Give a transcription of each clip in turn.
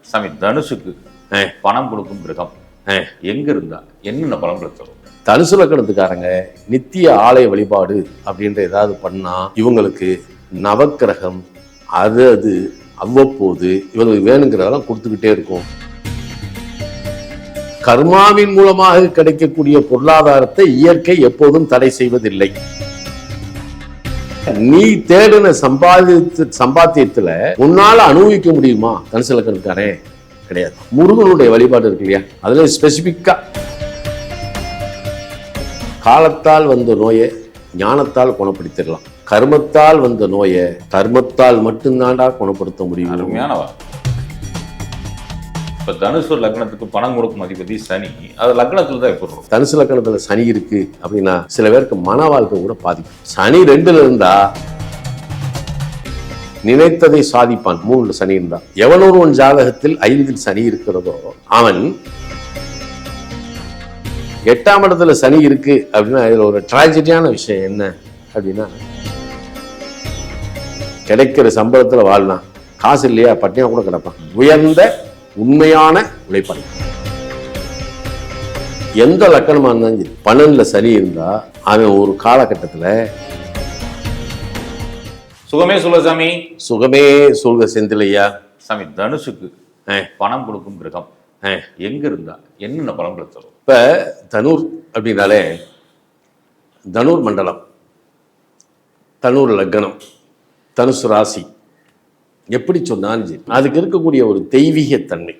சாமி தனுஷுக்கு. பணம் கொடுக்கும் கிரகம். ஆ. எங்க இருந்தா என்னென்ன பலன்களை தரும்? தனுசு லக்கணத்துக்காரங்க நித்திய ஆலய வழிபாடு அப்படின்ற ஏதாவது பண்ணா இவங்களுக்கு நவக்கிரகம் அது அது அவ்வப்போது இவங்களுக்கு வேணுங்கிறதெல்லாம் கொடுத்துக்கிட்டே இருக்கும். கர்மாவின் மூலமாக கிடைக்கக்கூடிய பொருளாதாரத்தை இயற்கை எப்போதும் தடை செய்வதில்லை. நீ தேடின சம்பாதித்து சம்பாத்தியத்துல உன்னால அனுபவிக்க முடியுமா? தனுசு கிடையாது. முருகனுடைய வழிபாடு இருக்கு இல்லையா? அதுல ஸ்பெசிபிக்கா காலத்தால் வந்த நோயை ஞானத்தால் குணப்படுத்திடலாம். கர்மத்தால் வந்த நோயை தர்மத்தால் மட்டும்தான்டா குணப்படுத்த முடியும். அருமையானவா இப்போ தனுசு லக்னத்துக்கு பணம் கொடுக்கும் அதிபதி சனி. அது லக்னத்தில் தான் எப்படி இருக்கும் தனுசு லக்னத்தில் சனி இருக்கு அப்படின்னா சில பேருக்கு மன வாழ்க்கை கூட பாதிக்கும். சனி ரெண்டுல இருந்தா நினைத்ததை சாதிப்பான். மூணுல சனி இருந்தா. எவனொருவன் ஜாதகத்தில் ஐந்தில் சனி இருக்கிறதோ அவன் எட்டாம் இடத்துல சனி இருக்கு அப்படின்னா இதுல ஒரு ட்ராஜடியான விஷயம் என்ன அப்படின்னா கிடைக்கிற சம்பளத்துல வாழலாம் காசு இல்லையா? பட்டினா கூட கிடப்பான். உயர்ந்த உண்மையான உழைப்பாளி எந்த லக்கணமா இருந்தாலும் சரி பன்னெண்டுல சனி இருந்தா அவன் ஒரு காலகட்டத்துல சுகமே சொல்ல சாமி. சுகமே சொல்க செந்திலையா? சாமி தனுஷுக்கு. பணம் கொடுக்கும் கிரகம். எங்க இருந்தா? என்னென்ன பலன்களை தரும்? இப்ப தனூர் அப்படின்னாலே தனூர் மண்டலம் தனூர் லக்னம் தனுசு ராசி. எப்படி சொன்னாலும் சரி. அதுக்கு இருக்கக்கூடிய ஒரு தெய்வீக தன்மை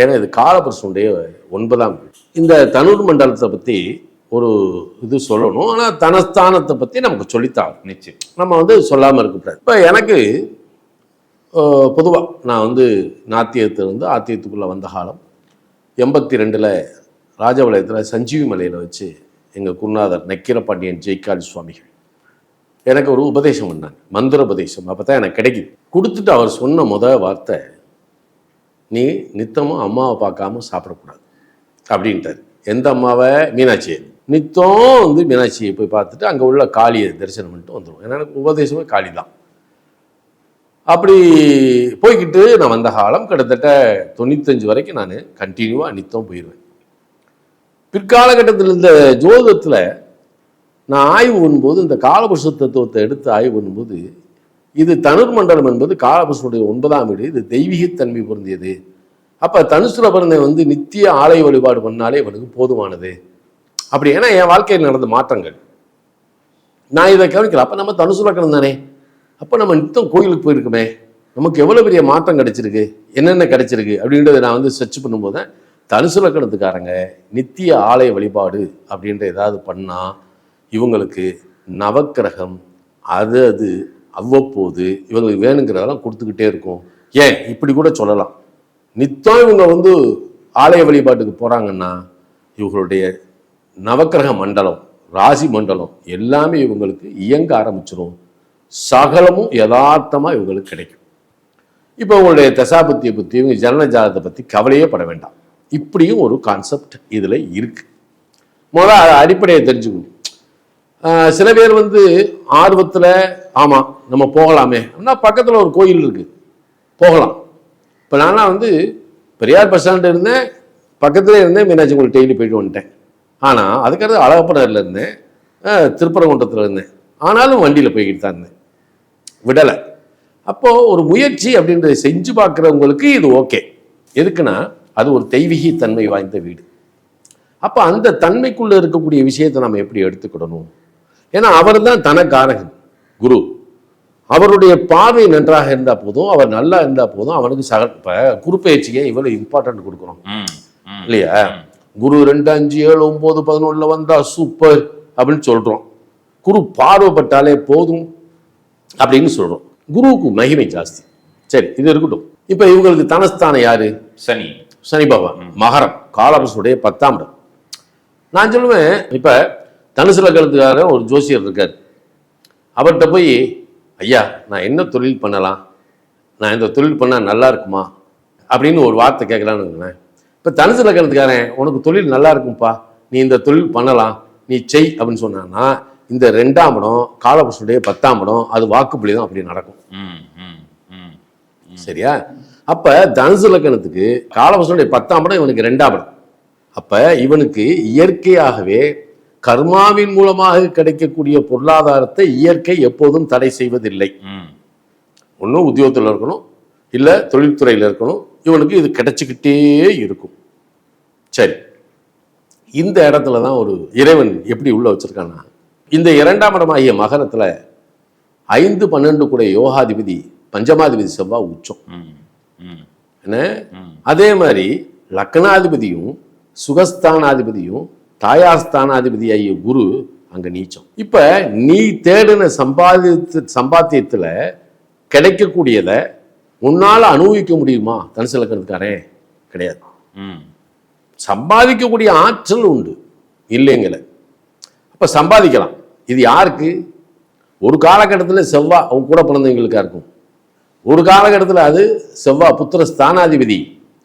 ஏன்னா இது காலபுருஷனுடைய ஒன்பதாம். இந்த தனூர் மண்டலத்தை பத்தி ஒரு இது சொல்லணும். ஆனா தனஸ்தானத்தை பத்தி நமக்கு சொல்லித்தாங்க நிச்சயம். நம்ம வந்து சொல்லாமல் இருக்கக்கூடாது. இப்போ எனக்கு பொதுவாக நான் வந்து நாத்தியத்திலிருந்து ஆத்தியத்துக்குள்ளே வந்த காலம் எண்பத்தி ரெண்டில் ராஜபாளையத்தில் சஞ்சீவி மலையில் வச்சு எங்கள் குருநாதர் நக்கீரபாண்டியன் ஜெய்காலி சுவாமிகள். எனக்கு ஒரு உபதேசம் பண்ணாங்க. மந்திர உபதேசம் அப்போ தான் எனக்கு கிடைக்குது. கொடுத்துட்டு அவர் சொன்ன முதல் வார்த்தை நீ நித்தமும் அம்மாவை பார்க்காம சாப்பிடக்கூடாது. அப்படின்ட்டார். எந்த அம்மாவை? மீனாட்சி நித்தம் வந்து மீனாட்சியை போய் பார்த்துட்டு அங்கே உள்ள காளியை தரிசனம் பண்ணிட்டு வந்துடும் ஏன்னா எனக்கு உபதேசமே காளி தான். அப்படி போய்கிட்டு நான் வந்த காலம் கிட்டத்தட்ட தொண்ணூத்தஞ்சு வரைக்கும் நான் கண்டினியூவாக நித்தம் போயிடுவேன் பிற்காலகட்டத்தில் இந்த ஜோதத்தில் நான் ஆய்வு பண்ணும்போது இந்த காலபுருஷ தத்துவத்தை எடுத்து ஆய்வு பண்ணும்போது இது தனுர் மண்டலம் என்பது காலபுருஷனுடைய ஒன்பதாம் வீடு. இது தெய்வீகத்தன்மை பொருந்தியது. அப்போ தனுசுல பிறந்த வந்து நித்திய ஆலய வழிபாடு பண்ணாலே இவனுக்கு போதுமானது. அப்படி ஏன்னா என் வாழ்க்கையில் நடந்த மாற்றங்கள். நான் இதை கவனிக்கல. அப்போ நம்ம தனுசுல கிடந்தானே அப்போ நம்ம நித்தம் கோயிலுக்கு போயிருக்கோமே. நமக்கு எவ்வளோ பெரிய மாற்றம் கிடைச்சிருக்கு? என்னென்ன கிடைச்சிருக்கு? அப்படின்றத நான் வந்து சர்ச் பண்ணும்போது தனுசுல தனுசு லக்கணத்துக்காரங்க நித்திய ஆலய வழிபாடு அப்படின்ற ஏதாவது பண்ணால் இவங்களுக்கு நவக்கிரகம் அது அது அவ்வப்போது இவங்களுக்கு வேணுங்கிறதெல்லாம் கொடுத்துக்கிட்டே இருக்கும். ஏன்? இப்படி கூட சொல்லலாம். நித்தம் இவங்க வந்து ஆலய வழிபாட்டுக்கு போகிறாங்கன்னா இவங்களுடைய நவக்கிரக மண்டலம் ராசி மண்டலம் எல்லாமே இவங்களுக்கு இயங்க ஆரம்பிச்சிடும் சகலமும் யதார்த்தமாக இவங்களுக்கு கிடைக்கும். இப்போ உங்களுடைய தசாபத்தியை பற்றி இவங்க ஜனன ஜாதகத்தை பற்றி கவலையே பட வேண்டாம். இப்படியும் ஒரு கான்செப்ட் இதில் இருக்குது முதல்ல அடிப்படையை தெரிஞ்சுக்கணும். சில பேர் வந்து ஆர்வத்தில் ஆமாம் நம்ம போகலாமே. அப்படின்னா பக்கத்தில் ஒரு கோயில் இருக்குது போகலாம். இப்போ நான்லாம் வந்து பெரியார் பஸ் ஸ்டாண்ட் இருந்தேன். பக்கத்துலேயே இருந்தேன். மீனாட்சி கோயில் டெய்லி போயிட்டு வந்துட்டேன். ஆனால் அதுக்கடுத்து அழகப்பனரில் இருந்தேன். திருப்பரங்குன்றத்தில் இருந்தேன். ஆனாலும் வண்டியில் போய்கிட்டு தான் இருந்தேன். விடலை. அப்போது ஒரு முயற்சி அப்படின்றத செஞ்சு பார்க்குறவங்களுக்கு இது ஓகே. எதுக்குன்னா அது ஒரு தெய்வீக தன்மை வாய்ந்த வீடு. அப்போ அந்த தன்மைக்குள்ளே இருக்கக்கூடிய விஷயத்தை நம்ம எப்படி எடுத்துக்கிடணும்? ஏன்னா அவர் தான் தனக்காரகன். குரு. அவருடைய பார்வை நன்றாக இருந்தால் போதும் அவர் நல்லா இருந்தால் போதும் அவனுக்கு சக இப்போ குரு பயிற்சியை இவ்வளோ இம்பார்ட்டன்ட் கொடுக்குறோம். இல்லையா? குரு ரெண்டு அஞ்சு ஏழு ஒன்பது பதினொன்றில் வந்தா சூப்பர் அப்படின்னு சொல்கிறோம் குரு பார்வைப்பட்டாலே போதும் அப்படின்னு சொல்கிறோம் குருவுக்கு மகிமை ஜாஸ்தி. சரி இது இருக்கட்டும். இப்போ இவங்களுக்கு தனஸ்தானம் யாரு? சனி. சனி பகவான். மகரம். காலபசுடைய பத்தாம் இடம். நான் சொல்லுவேன் இப்போ தனுசு லக்கணத்துக்காரன் ஒரு ஜோசியர் இருக்கார். அவர்கிட்ட போய் ஐயா நான் என்ன தொழில் பண்ணலாம்? நான் இந்த தொழில் பண்ணால் நல்லா இருக்குமா? அப்படின்னு ஒரு வார்த்தை கேட்கலான்னு இப்போ தனுசு லக்கணத்துக்காரன் உனக்கு தொழில் நல்லா இருக்கும்ப்பா நீ இந்த தொழில் பண்ணலாம். நீ செய் அப்படின்னு சொன்னான்னா இந்த ரெண்டாம் இடம் காலபுருஷனுடைய பத்தாம் இடம் அது வாக்குப்படி தான் அப்படி நடக்கும். ம், ம், ம். சரியா? அப்ப தனுசு லக்கணத்துக்கு காலபுருஷனுடைய பத்தாம் இடம் இவனுக்கு ரெண்டாம் இடம். அப்ப இவனுக்கு இயற்கையாகவே கர்மாவின் மூலமாக கிடைக்கக்கூடிய பொருளாதாரத்தை இயற்கை எப்போதும் தடை செய்வதில்லை. ஒன்றும் உத்தியோகத்தில் இருக்கணும் இல்லை தொழில்துறையில் இருக்கணும் இவனுக்கு இது கிடைச்சிக்கிட்டே இருக்கும். சரி. இந்த இடத்துல தான் ஒரு இறைவன் எப்படி உள்ள வச்சிருக்கான்னா இந்த இரண்டாம் இடமாகிய மகரத்தில் ஐந்து பன்னெண்டு கூட யோகாதிபதி பஞ்சமாதிபதி செவ்வாய் உச்சம். என்ன? அதே மாதிரி லக்னாதிபதியும் சுகஸ்தானாதிபதியும் தாயாஸ்தானாதிபதி ஆகிய குரு அங்க நீச்சம். இப்ப நீ தேடின சம்பாதித்து சம்பாத்தியத்துல கிடைக்கக்கூடியதை உன்னால அனுபவிக்க முடியுமா? தனுசு லக்கணத்துக்காரன் கிடையாது. சம்பாதிக்கக்கூடிய ஆற்றல் உண்டு. இல்லைங்கல அப்ப சம்பாதிக்கலாம். இது யாருக்கு? ஒரு காலகட்டத்தில் செவ்வாய் அவங்க கூட பிறந்தவங்களுக்கா இருக்கும். ஒரு காலகட்டத்தில் அது செவ்வாய் புத்திர ஸ்தானாதிபதி.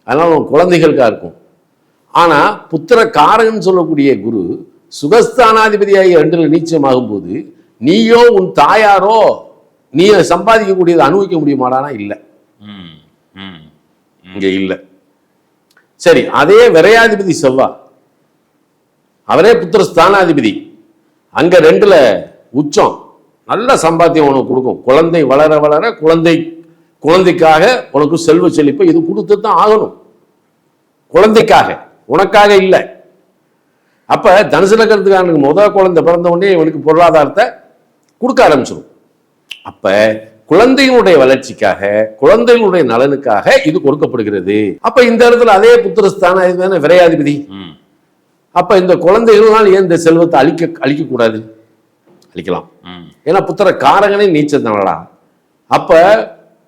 அதனால உன் குழந்தைகளுக்கா இருக்கும். ஆனா புத்திர காரகன் சொல்லக்கூடிய குரு சுகஸ்தானாதிபதியாகி ரெண்டுல நீச்சமாகும் போது நீயோ உன் தாயாரோ நீ சம்பாதிக்கக்கூடியதை அனுபவிக்க முடியுமாடானா? இல்லை. இங்க இல்லை. சரி அதே விரையாதிபதி செவ்வா. அவரே புத்திர ஸ்தானாதிபதி அங்க ரெண்டுல உச்சம். நல்ல சம்பாத்தியம் உனக்கு கொடுக்கும். குழந்தை வளர வளர குழந்தை குழந்தைக்காக உனக்கு செல்வ செழிப்பை இது கொடுத்து தான் ஆகணும். குழந்தைக்காக. உனக்காக இல்லை. அப்ப தனுசு லக்கணத்துக்காரனுக்கு முதல் குழந்தை பிறந்த உடனே இவனுக்கு பொருளாதாரத்தை கொடுக்க ஆரம்பிச்சிடும் அப்ப குழந்தையினுடைய வளர்ச்சிக்காக குழந்தைகளுடைய நலனுக்காக இது கொடுக்கப்படுகிறது. அப்ப இந்த இடத்துல அதே புத்திரஸ்தான இதுதானே விரையாதிபதி? அப்ப இந்த குழந்தைகள்னால் ஏன் இந்த செல்வத்தை அழிக்க அழிக்க கூடாது அழிக்கலாம் ஏன்னா புத்திர காரகனே நீச்சல் அப்ப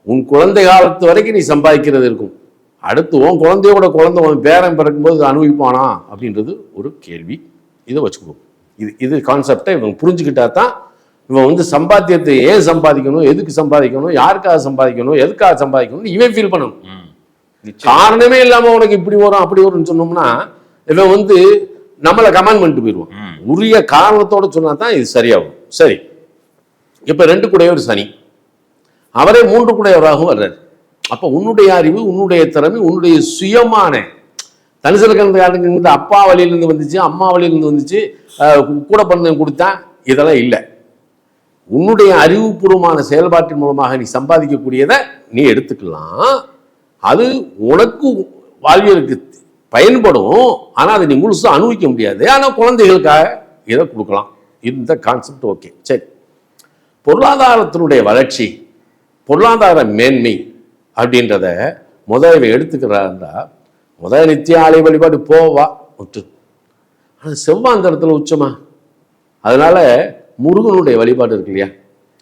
உன் குழந்தை காலத்து வரைக்கும் நீ சம்பாதிக்கிறது இருக்கும். அடுத்து உன் குழந்தையோட குழந்தை உன் பேரன் பிறக்கும்போது அனுபவிப்பானா? அப்படின்றது ஒரு கேள்வி. இதை வச்சுக்கணும் இது இது கான்செப்டை இவன் புரிஞ்சுக்கிட்டா தான் இவன் வந்து சம்பாத்தியத்தை ஏன் சம்பாதிக்கணும் எதுக்கு சம்பாதிக்கணும் யாருக்காக சம்பாதிக்கணும் எதுக்காக சம்பாதிக்கணும் இவன் ஃபீல் பண்ணணும். காரணமே இல்லாம உனக்கு இப்படி வரும் அப்படி வரும்னு சொன்னோம்னா இவன் வந்து நம்மளை கமெண்ட் பண்ணிட்டு போயிடுவான். உரிய காரணத்தோட சொன்னா தான் இது சரியாகும். சரி. இப்ப ரெண்டு கூடையவர் சனி. அவரே மூன்று கூடையவராகவும் வர்றாரு. அப்போ உன்னுடைய அறிவு உன்னுடைய திறமை உன்னுடைய சுயமான தனுசல் கலந்து அப்பா வழியிலேருந்து வந்துச்சு அம்மா வழியிலேருந்து வந்துச்சு கூட பண்ண கொடுத்தேன் இதெல்லாம் இல்லை. உன்னுடைய அறிவுபூர்வமான செயல்பாட்டின் மூலமாக நீ சம்பாதிக்கக்கூடியதை நீ எடுத்துக்கலாம். அது உனக்கு வாழ்வியலுக்கு பயன்படும் ஆனால் அதை நீ முழுசாக அனுபவிக்க முடியாது. ஆனால் குழந்தைகளுக்காக இதை கொடுக்கலாம். இந்த கான்செப்ட் ஓகே சரி. பொருளாதாரத்தினுடைய வளர்ச்சி பொருளாதார மேன்மை அப்படின்றத முதல் இவன் எடுத்துக்கிறாருந்தா முதல் நித்திய ஆலய வழிபாடு போவா விட்டு ஆனால் செவ்வாந்தரத்தில் உச்சமா? அதனால முருகனுடைய வழிபாடு இருக்கு இல்லையா?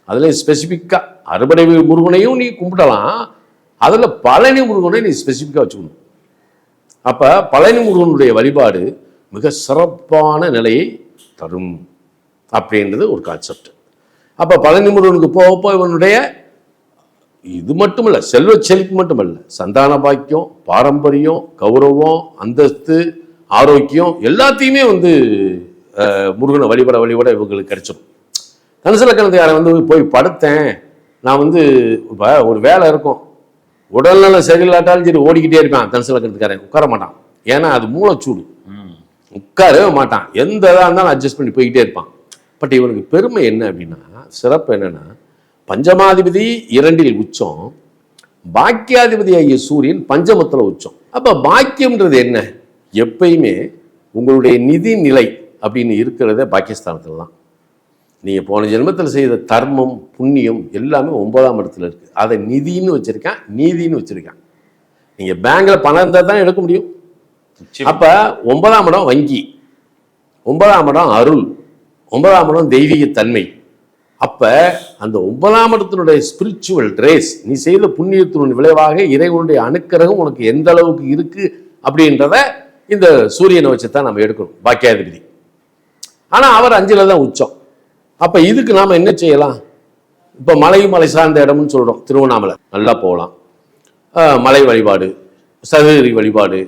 அதில் ஸ்பெசிஃபிக்காக அறுபடை முருகனையும் நீ கும்பிடலாம். அதில் பழனி முருகனை நீ ஸ்பெசிஃபிக்காக வச்சுக்கணும். அப்போ பழனி முருகனுடைய வழிபாடு மிக சிறப்பான நிலையை தரும் அப்படின்றது ஒரு கான்செப்ட் அப்போ பழனி முருகனுக்கு போக போக இவனுடைய இது மட்டுமல்ல செல்வ செழிப்பு மட்டுமல்ல. சந்தான பாக்கியம் பாரம்பரியம் கௌரவம் அந்தஸ்து ஆரோக்கியம் எல்லாத்தையுமே வந்து முருகனை வழிபட வழிபட இவங்களுக்கு கிடைச்சிடும் தனுசு லக்கணத்துக்காரன் வந்து போய் படுத்தேன் நான் வந்து இப்போ ஒரு வேலை இருக்கும். உடல்நலம் சரியில்லாட்டாலும் சரி ஓடிக்கிட்டே இருப்பான் தனுசு லக்கணத்துக்காரன் உட்கார மாட்டான். ஏன்னா அது மூளைச்சூடு. ம். உட்காரவே மாட்டான். எந்த இதாக இருந்தாலும் அட்ஜஸ்ட் பண்ணி போய்கிட்டே இருப்பான். பட் இவனுக்கு பெருமை என்ன அப்படின்னா சிறப்பு என்னன்னா பஞ்சமாதிபதி இரண்டில் உச்சம் பாக்கியாதிபதி ஆகிய சூரியன் பஞ்சமத்தில் உச்சம். அப்போ பாக்கியம்ன்றது என்ன? எப்பயுமே உங்களுடைய நிதி நிலை அப்படின்னு இருக்கிறதே பாக்கியஸ்தானத்தில் தான் நீங்கள் போன ஜென்மத்தில் செய்த தர்மம் புண்ணியம் எல்லாமே ஒன்பதாம் இடத்துல இருக்குது அதை நிதின்னு வச்சுருக்கான் நீதின்னு வச்சுருக்கான். நீங்கள் பேங்க்கில் பணம் இருந்தால் தான் எடுக்க முடியும். அப்ப ஒன்பதாம் இடம் வங்கி ஒன்பதாம் இடம் அருள் ஒன்பதாம் இடம் தெய்வீக தன்மை அப்ப அந்த ஒன்பதாம் இடத்தினுடைய ஸ்பிரிச்சுவல் ரேஸ் நீ செய்த புண்ணியத்தினுடைய விளைவாக இறைவனுடைய அனுக்கிரகம் உனக்கு எந்த அளவுக்கு இருக்கு அப்படின்றத இந்த சூரியனை வச்சு தான் நம்ம எடுக்கணும் பாக்கியாதிபதி. ஆனால் அவர் அஞ்சில் தான் உச்சம். அப்போ இதுக்கு நாம என்ன செய்யலாம்? இப்போ மலை மலை சார்ந்த இடம்னு சொல்கிறோம் திருவண்ணாமலை. நல்லா போகலாம். மலை வழிபாடு சதுகிரி வழிபாடு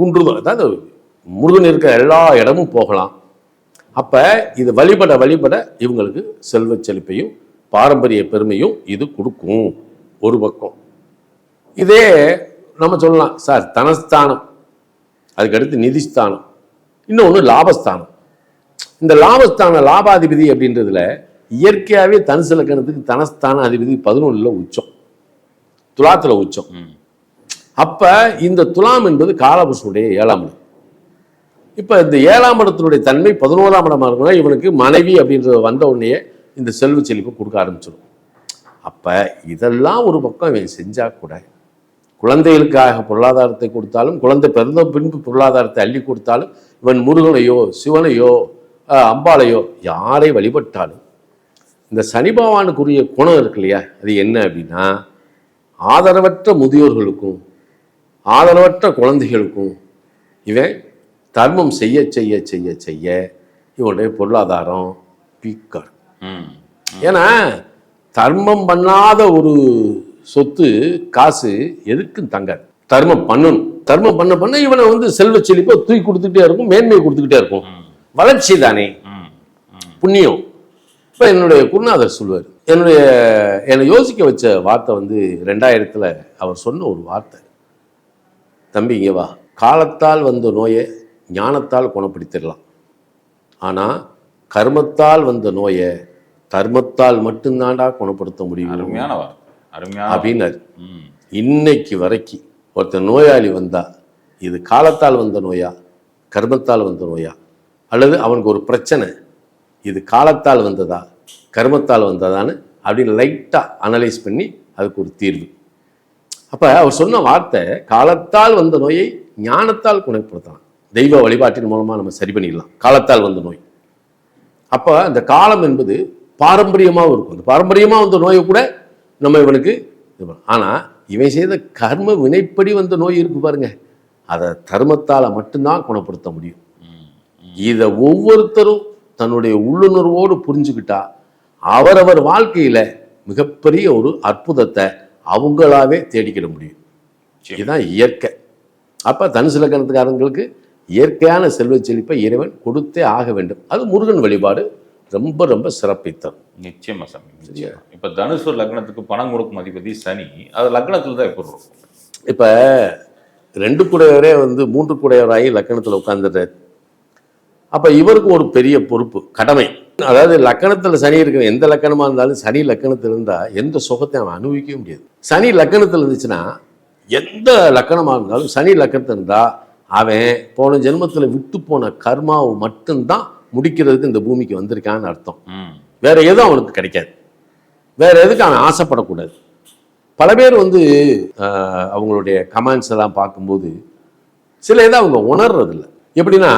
குன்று அதாவது முருகன் இருக்கிற எல்லா இடமும் போகலாம். அப்ப இது வழிபட வழிபட இவங்களுக்கு செல்வ செழிப்பையும் பாரம்பரிய பெருமையும் இது கொடுக்கும் ஒரு பக்கம். இதே நம்ம சொல்லலாம் சார் தனஸ்தானம் அதுக்கடுத்து நிதிஸ்தானம் இன்னொன்று லாபஸ்தானம். இந்த லாபஸ்தான லாபாதிபதி அப்படின்றதுல இயற்கையாகவே தனுசு லக்கணத்துக்கு தனஸ்தான அதிபதி பதினொன்றில் உச்சம். துலாத்தில் உச்சம். அப்ப இந்த துலாம் என்பது காலபுருஷனுடைய ஏழாம் இடம். இப்போ இந்த ஏழாம் இடத்தினுடைய தன்மை பதினோராம் இடமாக இருக்குன்னா இவனுக்கு மனைவி அப்படின்றது வந்த உடனே இந்த செல்வ செழிப்பு கொடுக்க ஆரம்பிச்சிடும் அப்போ இதெல்லாம் ஒரு பக்கம் இவன் செஞ்சால் கூட குழந்தைகளுக்காக பொருளாதாரத்தை கொடுத்தாலும் குழந்தை பிறந்த பின்பு பொருளாதாரத்தை அள்ளி கொடுத்தாலும் இவன் முருகனையோ சிவனையோ அம்பாலையோ அம்பாளையோ யாரை வழிபட்டாலும் இந்த சனி பகவானுக்குரிய குணம் இருக்கு இல்லையா? அது என்ன அப்படின்னா ஆதரவற்ற முதியோர்களுக்கும் ஆதரவற்ற குழந்தைகளுக்கும் இவன் தர்மம் செய்ய செய்ய செய்ய செய்ய இவனுடைய பொருளாதாரம் பீக்கார் ம் ஏன்னா தர்மம் பண்ணாத ஒரு சொத்து காசு எதுக்கும் தங்காது. தர்மம் பண்ணணும். தர்மம் பண்ண பண்ண இவனை வந்து செல்வ செழிப்பை தூக்கி கொடுத்துக்கிட்டே இருக்கும் மேன்மையை கொடுத்துக்கிட்டே இருக்கும். வளர்ச்சி தானே. புண்ணியம். இப்போ என்னுடைய குருநாதர் சொல்வார். என்னுடைய என்னை யோசிக்க வச்ச வார்த்தை வந்து ரெண்டாயிரத்தில் அவர் சொன்ன ஒரு வார்த்தை. தம்பி இங்கே வா. காலத்தால் வந்த நோயை ஞானத்தால் குணப்படுத்திடலாம். ஆனால் கர்மத்தால் வந்த நோயை தர்மத்தால் மட்டும்தான்டா குணப்படுத்த முடியும். அருமையான அருமையான அப்படின்னாரு. இன்னைக்கு வரைக்கும் ஒருத்தன் நோயாளி வந்தா இது காலத்தால் வந்த நோயா கர்மத்தால் வந்த நோயா அல்லது அவனுக்கு ஒரு பிரச்சனை இது காலத்தால் வந்ததா கர்மத்தால் வந்ததான்னு அப்படின்னு லைட்டாக அனலைஸ் பண்ணி அதுக்கு ஒரு தீர்வு. அப்போ அவர் சொன்ன வார்த்தை காலத்தால் வந்த நோயை ஞானத்தால் குணப்படுத்தலாம். தெய்வ வழிபாட்டின் மூலமாக நம்ம சரி பண்ணிடலாம். காலத்தால் வந்த நோய். அப்போ அந்த காலம் என்பது பாரம்பரியமாகவும் இருக்கும். அந்த பாரம்பரியமாக வந்த நோயை கூட நம்ம இவனுக்கு இது பண்ணலாம். ஆனா இவன் செய்த கர்ம வினைப்படி வந்த நோய் இருக்கு பாருங்க. அதை தர்மத்தால மட்டும்தான் குணப்படுத்த முடியும். இதை ஒவ்வொருத்தரும் தன்னுடைய உள்ளுணர்வோடு புரிஞ்சுக்கிட்டா அவரவர் வாழ்க்கையில மிகப்பெரிய ஒரு அற்புதத்தை அவங்களாவே தேடிக்கிட முடியும். இதுதான் இயற்கை. அப்ப தனுசு லக்கணத்துக்காரங்களுக்கு இயற்கையான செல்வச் செழிப்பை இறைவன் கொடுத்தே ஆக வேண்டும். அது முருகன் வழிபாடு ரொம்ப ரொம்ப சிறப்பை தரும் நிச்சயமா சாமி நிச்சயமா. இப்ப தனுசு லக்னத்துக்கு பணம் கொடுக்கும் அதிபதி சனி. அது லக்னத்துல தான் எப்படி இருக்கும். இப்ப ரெண்டு கூடையவரே வந்து மூன்று கூடையவராகி லக்கணத்துல உட்கார்ந்துடுறாரு அப்ப இவருக்கு ஒரு பெரிய பொறுப்பு கடமை. அதாவது லக்கணத்துல சனி இருக்கிற எந்த லக்கணமா இருந்தாலும் சனி லக்கணத்துல இருந்தா எந்த சுகத்தையும் அவன் அனுபவிக்கவே முடியாது. சனி லக்கணத்துல இருந்துச்சுன்னா எந்த லக்கணமா இருந்தாலும் சனி லக்கணத்துல இருந்தா அவன் போன ஜென்மத்துல விட்டு போன கர்மாவை மட்டும்தான் முடிக்கிறதுக்கு இந்த பூமிக்கு வந்திருக்கான்னு அர்த்தம். வேற எதுவும் அவனுக்கு கிடைக்காது. வேற எதுக்கு அவன் ஆசைப்படக்கூடாது. பல பேர் வந்து அவங்களுடைய கமெண்ட்ஸ் எல்லாம் பார்க்கும்போது சில இதை அவங்க உணர்றதில்ல. எப்படின்னா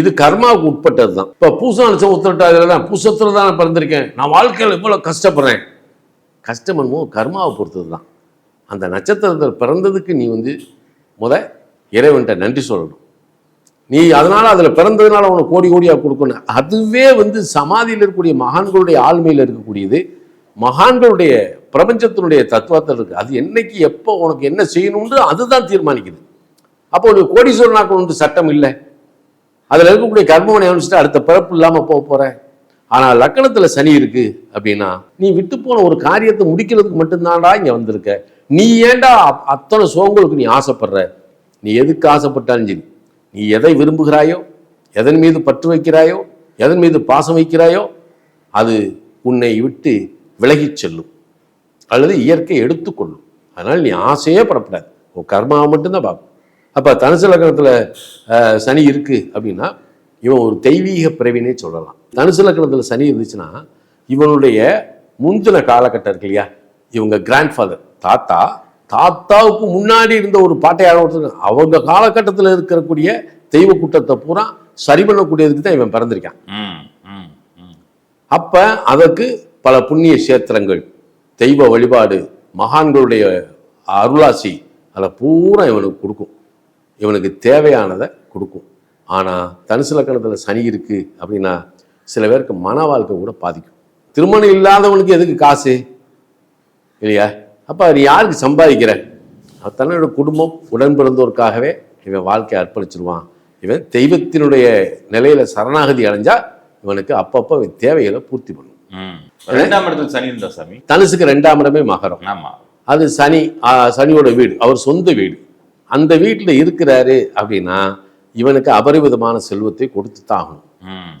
இது கர்மாவுக்கு உட்பட்டது தான். இப்போ பூசம் நினச்ச உத்தரட்டாதில் தான் பூசத்தில் தான் நான் பிறந்திருக்கேன். நான் வாழ்க்கையில் இவ்வளோ கஷ்டப்படுறேன். கஷ்டம் என்னமோ கர்மாவை பொறுத்தது தான். அந்த நட்சத்திரத்தில் பிறந்ததுக்கு நீ வந்து முத இறைவன்கிட்ட நன்றி சொல்லணும். நீ அதனால் அதில் பிறந்ததுனால உனக்கு கோடி கோடியாக கொடுக்கணும். அதுவே வந்து சமாதியில் இருக்கக்கூடிய மகான்களுடைய ஆளுமையில் இருக்கக்கூடியது மகான்களுடைய பிரபஞ்சத்தினுடைய தத்துவத்தில் இருக்குது அது என்னைக்கு எப்போ உனக்கு என்ன செய்யணும்னு அதுதான் தீர்மானிக்குது. அப்போ ஒரு உனக்கு ஒன்று சட்டம் இல்லை. அதில் இருக்கக்கூடிய கர்மவனை அனுப்பிச்சுட்டு அடுத்த பிறப்பு இல்லாமல் போக போகிறேன் ஆனால் லக்கணத்தில் சனி இருக்குது அப்படின்னா நீ விட்டு போன ஒரு காரியத்தை முடிக்கிறதுக்கு மட்டும்தான்டா இங்கே வந்திருக்க. நீ ஏன்டா அப்- அத்தனை சோங்களுக்கு நீ ஆசைப்படுற? நீ எதுக்கு ஆசைப்பட்டாலும் சரி நீ எதை விரும்புகிறாயோ எதன் மீது பற்று வைக்கிறாயோ எதன் மீது பாசம் வைக்கிறாயோ அது உன்னை விட்டு விலகிச் செல்லும். அல்லது இயற்கை எடுத்துக்கொள்ளும் அதனால் நீ ஆசையே படப்படாது. உன் கர்மாவை மட்டும்தான் பார்ப்போம் அப்போ தனுசு லக்கணத்தில் சனி இருக்குது அப்படின்னா இவன் ஒரு தெய்வீக பிறவினே சொல்லலாம். தனுசு லக்கணத்தில் சனி இருந்துச்சுன்னா இவனுடைய முந்தின காலகட்டம் இருக்கு இல்லையா? இவங்க கிராண்ட்ஃபாதர் தாத்தா தாத்தாவுக்கு முன்னாடி இருந்த ஒரு பாட்டையாளர் ஒருத்தர். அவங்க காலகட்டத்தில் இருக்கக்கூடிய தெய்வ கூட்டத்தை பூரா சரி பண்ணக்கூடியதுக்கு தான் இவன் பிறந்திருக்கான். அப்ப அதற்கு பல புண்ணிய சேத்திரங்கள் தெய்வ வழிபாடு மகான்களுடைய அருளாசி அதை பூரா இவனுக்கு கொடுக்கும். இவனுக்கு தேவையானதை கொடுக்கும். ஆனா தனுசு லக்கணத்துல சனி இருக்கு அப்படின்னா சில பேருக்கு மன வாழ்க்கை கூட பாதிக்கும். திருமணம் இல்லாதவனுக்கு எதுக்கு காசு? இல்லையா? அப்ப நீ யாருக்கு சம்பாதிக்கிற அவன் தன்னோட குடும்பம் உடன் பிறந்தோருக்காகவே இவன் வாழ்க்கையை அர்ப்பணிச்சிருவான். இவன் தெய்வத்தினுடைய நிலையில சரணாகதி அடைஞ்சா இவனுக்கு அப்பப்போ தேவைகளை பூர்த்தி பண்ணும். ரெண்டாம் இடத்துல சனி இருந்தா சாமி? தனுசுக்கு ரெண்டாம் இடமே மகரம். ஆமா. அது சனி சனியோட வீடு அவர் சொந்த வீடு. அந்த வீட்டில் இருக்கிறாரு அப்படின்னா இவனுக்கு அபரிவிதமான செல்வத்தை கொடுத்து தான் ஆகணும். ம்.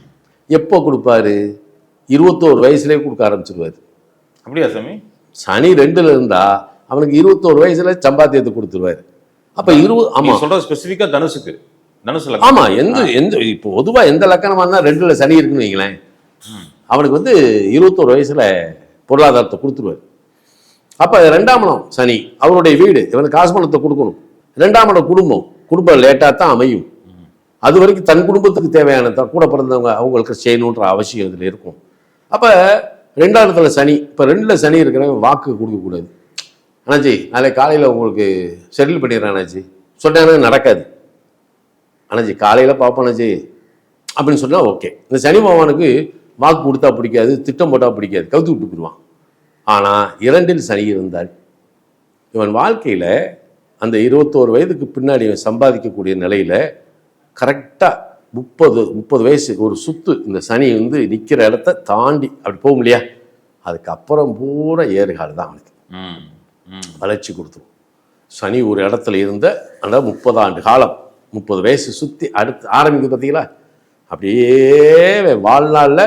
எப்போ கொடுப்பாரு? இருபத்தோரு வயசுலேயே கொடுக்க ஆரம்பிச்சிருவாரு. அப்படியா சாமி? சனி ரெண்டுல இருந்தா அவனுக்கு இருபத்தோரு வயசுல சம்பாத்தியத்தை கொடுத்துருவாரு. அப்ப இருபது நீ ஆமா. சொல்றது ஸ்பெசிஃபிக்கா தனுசுக்கு. தனுசு லக்னம் ஆமா எந்த எந்த இப்போ பொதுவா எந்த லக்கணமா இருந்தா ரெண்டுல சனி இருக்குன்னு வைங்களேன். அவனுக்கு வந்து இருபத்தோரு வயசுல பொருளாதாரத்தை கொடுத்துருவாரு. அப்ப ரெண்டாம் இடம் சனி. அவருடைய வீடு இவனுக்கு காசு பணத்தை கொடுக்கணும். ரெண்டாம் இடம் குடும்பம். குடும்பம் லேட்டா தான் அமையும். அது வரைக்கும் தன் குடும்பத்துக்கு தேவையான தான் கூட பிறந்தவங்க அவங்களுக்கு செய்யணுன்ற அவசியம் இதில் இருக்கும். அப்போ ரெண்டாம் இடத்துல சனி. இப்போ ரெண்டில் சனி இருக்கிறவங்க வாக்கு கொடுக்கக்கூடாது அண்ணாச்சி நாளை காலையில் உங்களுக்கு செட்டில் பண்ணிடுறேன் அண்ணாச்சி. சொன்னாங்கன்னா நடக்காது. அண்ணாச்சி காலையில் பார்ப்போம் அண்ணாச்சி. அப்படின்னு சொன்னால் ஓகே இந்த சனி பகவானுக்கு வாக்கு கொடுத்தா பிடிக்காது திட்டம் போட்டால் பிடிக்காது கவுத்து விட்டு போயிடுவான். ஆனால் இரண்டில் சனி இருந்தால் இவன் வாழ்க்கையில் அந்த இருபத்தோரு வயதுக்கு பின்னாடி இவன் சம்பாதிக்கக்கூடிய நிலையில் கரெக்டாக முப்பது முப்பது வயசு ஒரு சுத்து இந்த சனி வந்து நிற்கிற இடத்த தாண்டி அப்படி போகும் இல்லையா? அதுக்கப்புறம் பூரா ஏறுகால் தான் அவனுக்கு. ம். ம். வளர்ச்சி கொடுத்துரும். சனி ஒரு இடத்துல இருந்த அந்த முப்பது ஆண்டு காலம் முப்பது வயசு சுற்றி அடுத்து ஆரம்பிக்குது பார்த்தீங்களா? அப்படியே வாழ்நாளில்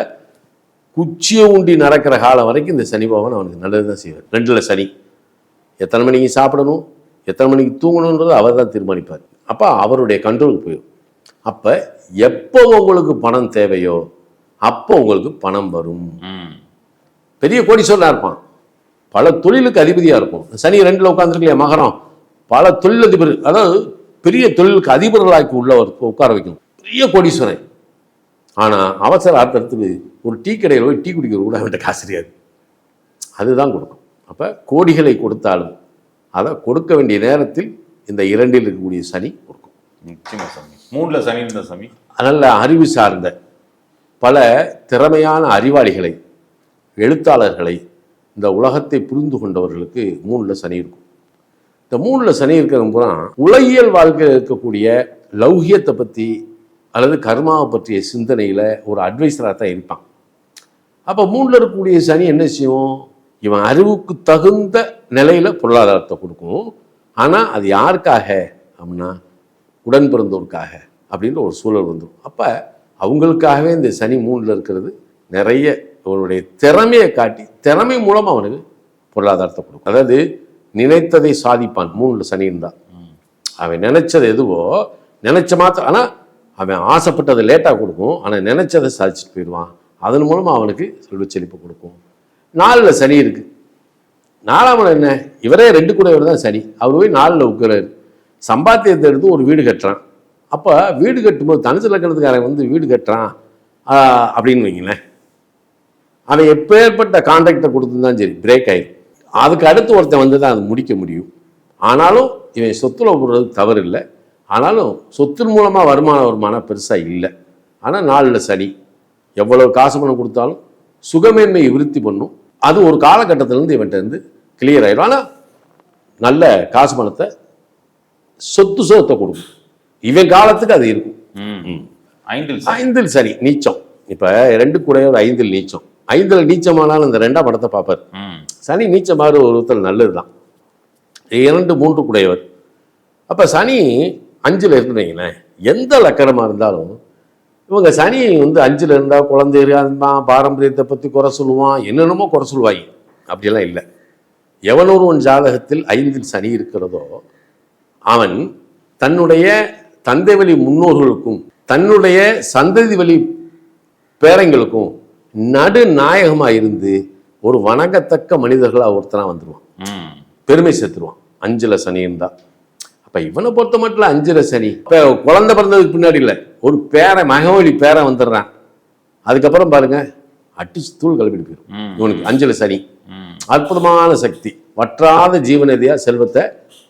குச்சியை உண்டி நடக்கிற காலம் வரைக்கும் இந்த சனி பகவான் அவனுக்கு நல்லது தான் செய்வார். ரெண்டில் சனி. எத்தனை மணிக்கு சாப்பிடணும்? எத்தனை மணிக்கு தூங்கணுன்றது அவர் தான் தீர்மானிப்பார். அப்போ அவருடைய கண்ட்ரோலுக்கு போயிடும் அப்போ எப்போ உங்களுக்கு பணம் தேவையோ அப்போ உங்களுக்கு பணம் வரும். பெரிய கோடீஸ்வரனாக இருப்பான். பல தொழிலுக்கு அதிபதியாக இருக்கும் சனி ரெண்டில் உட்காந்துருக்கலையா மகரம். பல தொழிலதிபர் அதாவது பெரிய தொழிலுக்கு அதிபர்களாக்கி உள்ளவர் உட்கார வைக்கும் பெரிய கோடீஸ்வரன். ஆனால் அவசர ஆத்திரத்துக்கு ஒரு டீ கடையில் போய் டீ குடிக்கிற கூட அவன்கிட்ட காசு தெரியாது அதுதான் கொடுக்கும். அப்போ கோடிகளை கொடுத்தாலும் அதை கொடுக்க வேண்டிய நேரத்தில் இந்த இரண்டில் இருக்கக்கூடிய சனி கொடுக்கும். நிச்சயமா சாமி. மூணுல சனி இருந்த சாமி நல்ல அறிவு சார்ந்த பல திறமையான அறிவாளிகளை எழுத்தாளர்களை இந்த உலகத்தை புரிந்து கொண்டவர்களுக்கு மூணில் சனி இருக்கும். இந்த மூணில் சனி இருக்கிறவங்க உலகியல் வாழ்க்கையில் இருக்கக்கூடிய லௌகியத்தை பற்றி அல்லது கர்மாவை பற்றிய சிந்தனையில் ஒரு அட்வைசராக தான் இருப்பான். அப்போ மூணில் இருக்கக்கூடிய சனி என்ன செய்யும்? இவன் அறிவுக்கு தகுந்த நிலையில் பொருளாதாரத்தை கொடுக்கும். ஆனால் அது யாருக்காக? அப்படின்னா உடன் பிறந்தோருக்காக அப்படின்ற ஒரு சூழல் வந்துடும். அப்போ அவங்களுக்காகவே இந்த சனி மூணில் இருக்கிறது நிறைய அவனுடைய திறமையை காட்டி திறமை மூலமாக அவனுக்கு பொருளாதாரத்தை கொடுக்கும். அதாவது நினைத்ததை சாதிப்பான். மூணில் சனி இருந்தால் அவன் நினைச்சது எதுவோ நினைச்ச மாத்திரம் ஆனால் அவன் ஆசைப்பட்டதை லேட்டாக கொடுக்கும். ஆனால் நினைச்சதை சாதிச்சுட்டு போயிடுவான். அதன் மூலமாக அவனுக்கு செல்வ செழிப்பு கொடுக்கும். நாலில் சனி இருக்குது நாலாம் என்ன? இவரே ரெண்டு கூட தான் சனி. அவர் போய் நாலில் உட்கிறாரு சம்பாத்தியத்தை எடுத்து ஒரு வீடு கட்டுறான். அப்போ வீடு கட்டும்போது தனுசு லக்கணத்துக்காரன் வந்து வீடு கட்டுறான். அப்படின்னு வைங்களேன். அவன் எப்பேற்பட்ட கான்ட்ராக்டை கொடுத்துருந்தான் சரி பிரேக் ஆயிடும் அதுக்கு அடுத்து ஒருத்தன் வந்து தான் அது முடிக்க முடியும். ஆனாலும் இவன் சொத்துல போடுறது தவறு இல்லை ஆனாலும் சொத்தின் மூலமாக வருமான வருமானம் பெருசாக இல்லை. ஆனால் நாளில் சனி. எவ்வளவு காசு பணம் கொடுத்தாலும் சுகமேன்மை விருத்தி பண்ணும். அது ஒரு காலகட்டத்திலேருந்து இவன்கிட்ட இருந்து கிளியர் ஆயிடும் ஆனால் நல்ல காசு பணத்தை சொத்து சொத்தை கொடுக்கும். இவன் காலத்துக்கு அது இருக்கும். ஐந்தில் சனி ஐந்தில் சரி நீச்சம். இப்போ ரெண்டு கூட ஒரு ஐந்தில் நீச்சம். ஐந்தில் நீச்சமானாலும் இந்த ரெண்டாம் படத்தை பார்ப்பார். சனி நீச்சமாக ஒருத்தர் நல்லது தான் இரண்டு மூன்று குடையவர். அப்போ சனி அஞ்சில் இருந்துட்டீங்களேன். எந்த லக்கணமாக இருந்தாலும் இவங்க சனி வந்து அஞ்சில் இருந்தால் குழந்தை இருந்தான் பாரம்பரியத்தை பற்றி குறை சொல்லுவான் என்னென்னமோ குறை சொல்லுவாங்க. அப்படியெல்லாம் இல்லை. எவனொருவன் ஜாதகத்தில் ஐந்தில் சனி இருக்கிறதோ அவன் தன்னுடைய தந்தை வழி முன்னோர்களுக்கும் தன்னுடைய சந்ததி வழி பேரங்களுக்கும் நடுநாயகமாக இருந்து ஒரு வணங்கத்தக்க மனிதர்களாக ஒருத்தனா வந்துடுவான். பெருமை சேர்த்துருவான். அஞ்சுல சனி இருந்தா. அப்ப இவனை பொறுத்த மட்டும் அஞ்சுல சனி. இப்ப குழந்தை பிறந்ததுக்கு பின்னாடி இல்லை. ஒரு பேரை மகவழி பேரை வந்துடுறான். அதுக்கப்புறம் பாருங்க அடிச்சு தூள் கிளப்பிட்டு போயிடும். இவனுக்கு அஞ்சுல சனி. அற்புதமான சக்தி. வற்றாத ஜீவநதியா செல்வத்தை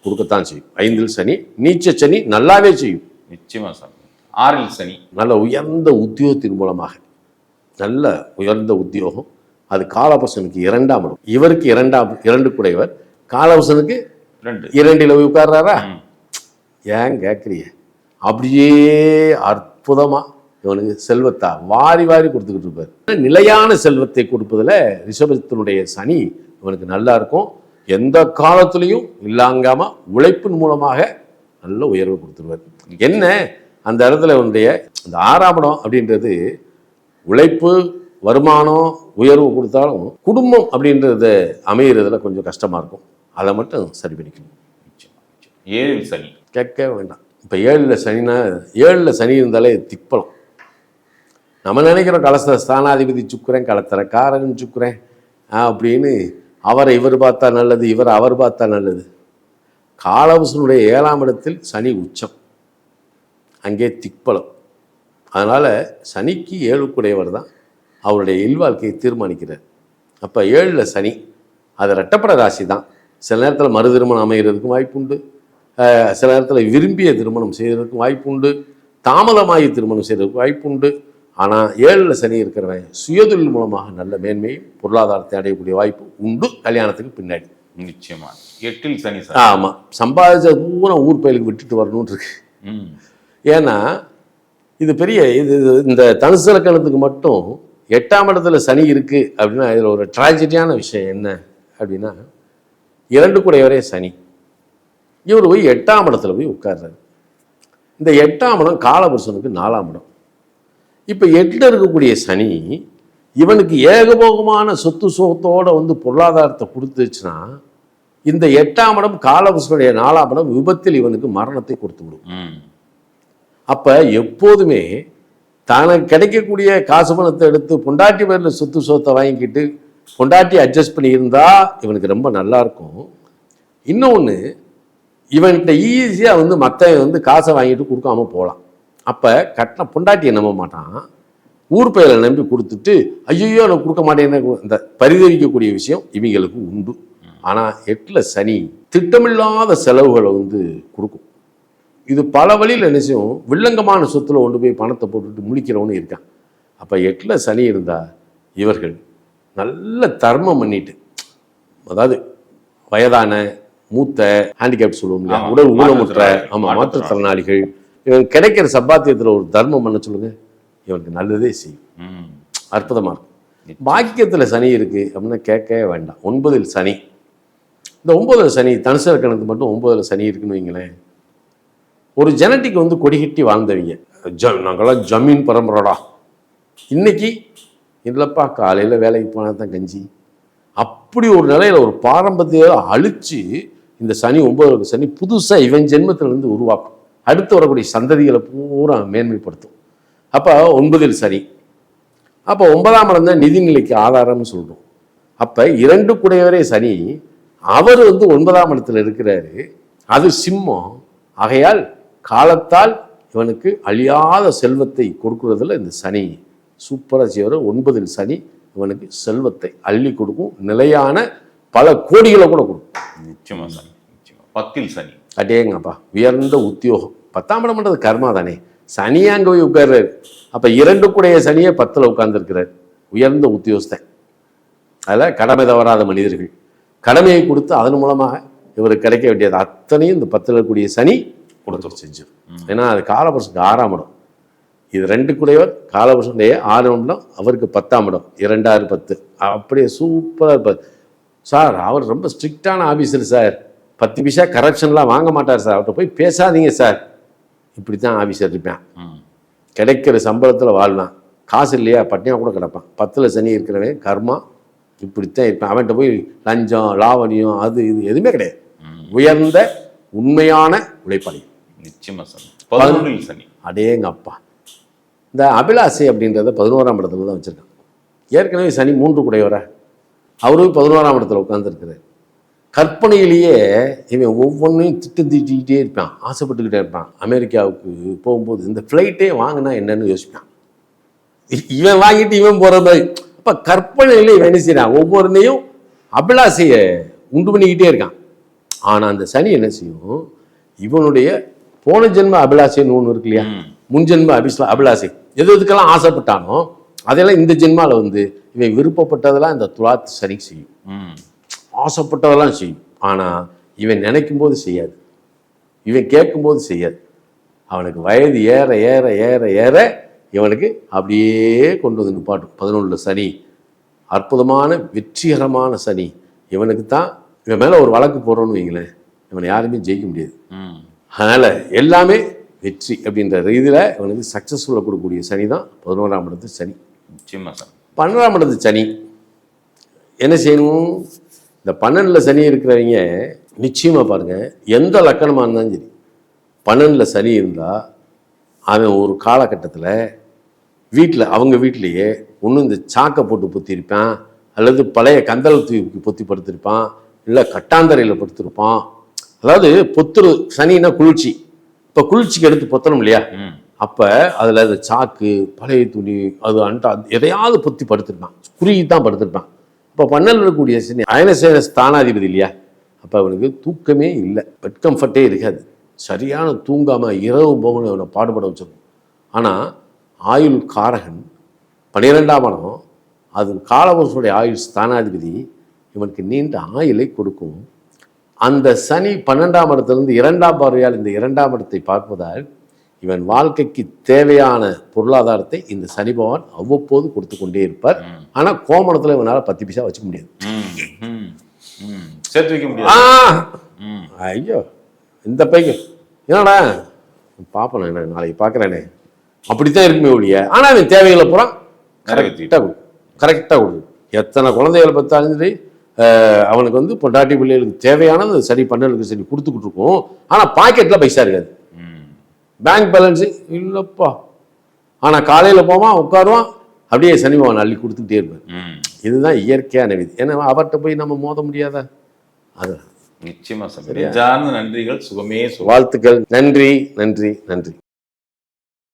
கொடுக்கத்தான் செய்யும். ஐந்தில் சனி நீச்ச சனி நல்லாவே செய்யும். நிச்சயமா சாமி. ஆறில் சனி. நல்ல உயர்ந்த உத்தியோகத்தின் மூலமாக. நல்ல உயர்ந்த உத்தியோகம். அது காலபசனுக்கு இரண்டாம் இடம். இவருக்கு இரண்டாம் இரண்டு குடையவர். காலபசனுக்கு ரெண்டு இரண்டில் போய் உட்கார்றாரா. ஏன் கேட்குறீங்க அப்படியே அற்புதமா இவனுக்கு செல்வத்தா வாரி வாரி கொடுத்துக்கிட்டு இருப்பார். நிலையான செல்வத்தை கொடுப்பதில் ரிஷபத்தினுடைய சனி இவனுக்கு நல்லா இருக்கும். எந்த காலத்துலேயும் இல்லாங்காம உழைப்பின் மூலமாக நல்ல உயர்வு கொடுத்துருவார். என்ன? அந்த இடத்துல உன்னுடைய இந்த ஆறாம் இடம் அப்படின்றது உழைப்பு வருமானம் உயர்வு கொடுத்தாலும் குடும்பம் அப்படின்றது அமைகிறதுல கொஞ்சம் கஷ்டமாக இருக்கும். அதை மட்டும் சரி பண்ணிக்கணும். ஏழில் சனி. கேட்க வேண்டாம். இப்போ ஏழில் சனினா ஏழில் சனி இருந்தாலே திப்பலம். நம்ம நினைக்கிறோம் கலச ஸ்தானாதிபதி சுக்குறேன் கலத்தர காரகன் சுக்குறேன் அப்படின்னு அவரை இவர் பார்த்தா நல்லது இவர் அவர் பார்த்தா நல்லது. காலவசனுடைய ஏழாம் இடத்தில் சனி உச்சம். அங்கே திக்பலம். அதனால் சனிக்கு ஏழுக்குடையவர் தான். அவருடைய இல்வாழ்க்கையை தீர்மானிக்கிறார். அப்போ ஏழில் சனி அது ரெட்டப்பட ராசி தான். சில நேரத்தில் மறு திருமணம் அமைகிறதுக்கும் வாய்ப்புண்டு உண்டு. சில நேரத்தில் விரும்பிய திருமணம் செய்கிறதுக்கும் வாய்ப்புண்டு தாமதமாகி திருமணம் செய்கிறதுக்கு வாய்ப்புண்டு ஆனால் ஏழில் சனி இருக்கிறவன் சுயதொழில் மூலமாக நல்ல மேன்மையும் பொருளாதாரத்தை அடையக்கூடிய வாய்ப்பு உண்டு. கல்யாணத்துக்கு பின்னாடி. நிச்சயமா. எட்டில் சனி சார். ஆமாம் சம்பாதிச்ச பூரா ஊர் பயலுக்கு விட்டுட்டு வரணும்னு இருக்கு. ஏன்னா இது பெரிய இது இந்த தனுசு இலக்கணத்துக்கு மட்டும் எட்டாம் இடத்துல சனி இருக்கு அப்படின்னா இதில் ஒரு ட்ராஜடியான விஷயம் என்ன அப்படின்னா இரண்டு கூடையவரே சனி. இவர் போய் எட்டாம் இடத்துல போய் உட்கார்றாரு. இந்த எட்டாம் இடம் காலபுருஷனுக்கு நாலாம் இடம். இப்போ எட்டில் இருக்கக்கூடிய சனி இவனுக்கு ஏகபோகமான சொத்து சுகத்தோட வந்து பொருளாதாரத்தை கொடுத்துச்சுன்னா இந்த எட்டாம் இடம் காலபுருஷனுடைய நாலாம் இடம் விபத்தில் இவனுக்கு மரணத்தை கொடுத்து விடும். அப்போ எப்போதுமே தனக்கு கிடைக்கக்கூடிய காசு பணத்தை எடுத்து பொண்டாட்டி பேரில் சொத்து சொத்தை வாங்கிக்கிட்டு பொண்டாட்டி அட்ஜஸ்ட் பண்ணி இருந்தா இவனுக்கு ரொம்ப நல்லா இருக்கும் இன்னொன்று இவன்கிட்ட ஈஸியாக வந்து மற்றவன் வந்து காசை வாங்கிட்டு கொடுக்காம போகலாம். அப்போ கட்டின பொண்டாட்டியை நம்ப மாட்டான் ஊர் பெயரை நம்பி கொடுத்துட்டு ஐயோ நான் கொடுக்க மாட்டேன்னு இந்த பரிதவிக்கக்கூடிய விஷயம் இவங்களுக்கு உண்டு ஆனால் எட்டில் சனி திட்டமில்லாத செலவுகளை வந்து கொடுக்கும் இது பல வழியில் என்ன செய்யும் வில்லங்கமான சொத்துல கொண்டு போய் பணத்தை போட்டுட்டு முழிக்கிறவனு இருக்கான் அப்போ எட்டில் சனி இருந்தால் இவர்கள் நல்ல தர்மம் பண்ணிட்டு அதாவது வயதான மூத்த ஹேண்டிகேப் சொல்லுவோம். உடல் ஊனமுற்ற. ஆமாம் மாற்றுத்திறனாளிகள் இவன் கிடைக்கிற சம்பாத்தியத்தில் ஒரு தர்மம் பண்ண சொல்லுங்க? இவனுக்கு நல்லதே செய்யும். ம். அற்புதமாக இருக்கும். பாக்கியத்தில் சனி இருக்குது அப்படின்னா கேட்கவே வேண்டாம். ஒன்பதில் சனி. இந்த ஒன்பதில் சனி தனுசு இலக்கணத்துக்கு மட்டும் ஒன்பதில் சனி இருக்குன்னு வைங்களேன். ஒரு ஜெனட்டிக் வந்து கொடிகட்டி வாழ்ந்தவங்க. ஜ நாங்களாம் ஜமீன் பரம்பரைடா. இன்னைக்கு இல்லைப்பா காலையில் வேலைக்கு போனால் தான் கஞ்சி. அப்படி ஒரு நிலையில் ஒரு பாரம்பரியத்தை அழிச்சு இந்த சனி ஒன்பது சனி புதுசாக இவன் ஜென்மத்திலிருந்து உருவாக்கும். அடுத்து வரக்கூடிய சந்ததிகளை பூரா மேன்மைப்படுத்தும். அப்போ ஒன்பதில் சனி. அப்போ ஒன்பதாம் இடம் தான் நிதிநிலைக்கு ஆதாரம்னு சொல்கிறோம் அப்போ இரண்டு குடையவரே சனி. அவர் வந்து ஒன்பதாம் இடத்துல இருக்கிறாரு. அது சிம்மம். ஆகையால் காலத்தால் இவனுக்கு அழியாத செல்வத்தை கொடுக்கறதுல இந்த சனி. சூப்பராக செய்வார். ஒன்பதில் சனி இவனுக்கு செல்வத்தை அள்ளி கொடுக்கும். நிலையான பல கோடிகளை கூட கொடுக்கும். நிச்சயமாக சனி. நிச்சயமாக பத்தில் சனி. அடேங்கப்பா உயர்ந்த உத்தியோகம். பத்தாம் இடம்ன்றது கர்மா தானே. சனியே அங்கே போய் உட்கார்றாரு. அப்போ இரண்டு கூடைய சனியே பத்தில் உட்கார்ந்துருக்கிறார். உயர்ந்த உத்தியோகஸ்தன். அதில் கடமை தவறாத மனிதர்கள். கடமையை கொடுத்து அதன் மூலமாக இவருக்கு கிடைக்க வேண்டியது அத்தனையும் இந்த பத்தில் இருக்கக்கூடிய சனி கொடுத்து செஞ்சிடும் ஏன்னா அது காலபுருஷனுக்கு ஆறாம் இடம். இது ரெண்டு கூடையவர் காலபுருஷனுடைய ஆறாம் இடம் அவருக்கு பத்தாம் இடம். இரண்டாறு பத்து. அப்படியே சூப்பராக இருப்பார். சார் அவர் ரொம்ப ஸ்ட்ரிக்டான ஆஃபீஸர் சார். பத்து பைசா கரப்ஷன்லாம் வாங்க மாட்டார் சார். அவர்கிட்ட போய் பேசாதீங்க சார். இப்படி தான் ஆஃபீஸர் இருப்பேன். ம். கிடைக்கிற சம்பளத்தில் வாழ்வான் காசு இல்லையா? பட்டினியாக கூட கிடப்பான். பத்தில் சனி இருக்கிறவன் கர்மா இப்படித்தான் இருப்பான். அவன்கிட்ட போய் லஞ்சம் லாவணியம் அது இது எதுவுமே கிடையாது. ம். உயர்ந்த உண்மையான உழைப்பாளி. நிச்சயமா சனி பதினொன்றில் சனி. அடேங்க அப்பா இந்த அபிலாசை அப்படின்றத பதினோராம் இடத்துல தான் வச்சுருக்கான். ஏற்கனவே சனி மூன்று குடையவரா? அவரும் பதினோராம் இடத்துல உட்காந்துருக்கிறார் கற்பனையிலேயே இவன் ஒவ்வொன்றையும் திட்டம் தீட்டிக்கிட்டே இருப்பான் ஆசைப்பட்டுக்கிட்டே இருப்பான். அமெரிக்காவுக்கு போகும்போது இந்த ஃப்ளைட்டே வாங்கினா என்னன்னு யோசிப்பான். இவன் வாங்கிட்டு இவன் போகிற மாதிரி. அப்போ கற்பனையிலே இவன் என்ன செய்யறான் ஒவ்வொருனையும் அபிலாசையை உண்டு பண்ணிக்கிட்டே இருக்கான். ஆனால் அந்த சனி என்ன செய்யும்? இவனுடைய போன ஜென்ம அபிலாசைன்னு ஒன்று இருக்கு இல்லையா? ம். முன் ஜென்ம அபிஸ்லா அபிலாசை. எது எதுக்கெல்லாம் ஆசைப்பட்டானோ அதெல்லாம் இந்த ஜென்மால வந்து இவன் விருப்பப்பட்டதெல்லாம் இந்த துலாத்து சனி செய்யும். ஆசைப்பட்டதெல்லாம் செய்யும். ஆனால் இவன் நினைக்கும் போது செய்யாது. இவன் கேட்கும்போது செய்யாது. அவனுக்கு வயது ஏற ஏற ஏற ஏற இவனுக்கு அப்படியே கொண்டு வந்து நிப்பாட்டும். பதினொன்றில் சனி. அற்புதமான வெற்றிகரமான சனி. இவனுக்கு தான் இவன் மேலே ஒரு வழக்கு போடுறோன்னு வைங்களேன். இவனை யாருமே ஜெயிக்க முடியாது. அதனால் எல்லாமே வெற்றி அப்படின்ற ரீதியில் இவனுக்கு சக்ஸஸ்ஃபுல்லாக கொடுக்கக்கூடிய சனி தான் பதினோராம் இடத்து சனி. நிச்சயமா சார். பன்னெண்டாம் இடத்து சனி. என்ன செய்யணும்? இந்த பன்னெண்டில் சனி இருக்கிறவங்க நிச்சயமாக பாருங்கள் எந்த லக்கணமாக இருந்தாலும் சரி பன்னெண்டில் சனி இருந்தால் அவன் ஒரு காலகட்டத்தில் வீட்டில் அவங்க வீட்டிலேயே ஒன்று இந்த சாக்கை போட்டு பொத்திருப்பான் அல்லது பழைய கந்தல் தூக்கி பொத்தி படுத்திருப்பான் இல்லை கட்டாந்தரையில் படுத்திருப்பான் அதாவது பொத்துரு சனின்னா குளிர்ச்சி. இப்போ குளிர்ச்சிக்கு எடுத்து பொத்தணும் இல்லையா? அப்போ அதில் அந்த சாக்கு பழைய துணி அது அண்டா எதையாவது பொத்தி படுத்திருப்பான் குறுகி தான் படுத்திருப்பான். இப்போ பண்ணல் இருக்கக்கூடிய சனி அயனசேன ஸ்தானாதிபதி இல்லையா? அப்போ அவனுக்கு தூக்கமே இல்லை. பெட் கம்ஃபர்ட்டே இருக்காது. சரியான தூங்காமல் இரவு போகணும் அவனை பாடுபட வச்சிருக்கும் ஆனால் ஆயுள் காரகன் பன்னிரெண்டாம் இடம் அது காலவரசனுடைய ஆயுள் ஸ்தானாதிபதி இவனுக்கு நீண்ட ஆயுளை கொடுக்கும். அந்த சனி பன்னெண்டாம் இடத்திலிருந்து இரண்டாம் பார்வையால் இந்த இரண்டாம் இடத்தை பார்ப்பதால் இவன் வாழ்க்கைக்கு தேவையான பொருளாதாரத்தை இந்த சனி பகவான் அவ்வப்போது கொடுத்து கொண்டே இருப்பார். ஆனால் கோமணத்தில் இவனால் பத்து பைசா வச்சுக்க முடியாது. சேர்த்து வைக்க முடியாது. ஐயோ இந்த பைக்கு என்னடா? பார்ப்பேன் நான் நாளைக்கு பார்க்குறேனே அப்படித்தான் இருக்குமே ஒழிய. ஆனால் அவன் தேவைகளை பூரா. கரெக்டாக கொடு. கரெக்டாக கொடு. எத்தனை குழந்தைகளை பார்த்தாலும் சரி அவனுக்கு வந்து பொண்டாட்டி பிள்ளைகளுக்கு தேவையானது சரி பண்ணலுக்கு சரி கொடுத்துக்கிட்டு இருக்கும். ஆனால் பாக்கெட்டில் பைசா இருக்காது. பேங்க் பேலன்ஸு இல்லைப்பா. ஆனால் காலையில் போவான் உட்காருவான் அப்படியே சனி பகவான் அள்ளி கொடுத்துக்கிட்டே இருப்பார். இதுதான் இயற்கையான விதி. ஏன்னா அவர்கிட்ட போய் நம்ம மோத முடியாதா? அது நிச்சயமா சார். நெஞ்சார்ந்த நன்றிகள் சுகம். வாழ்த்துக்கள். நன்றி நன்றி நன்றி.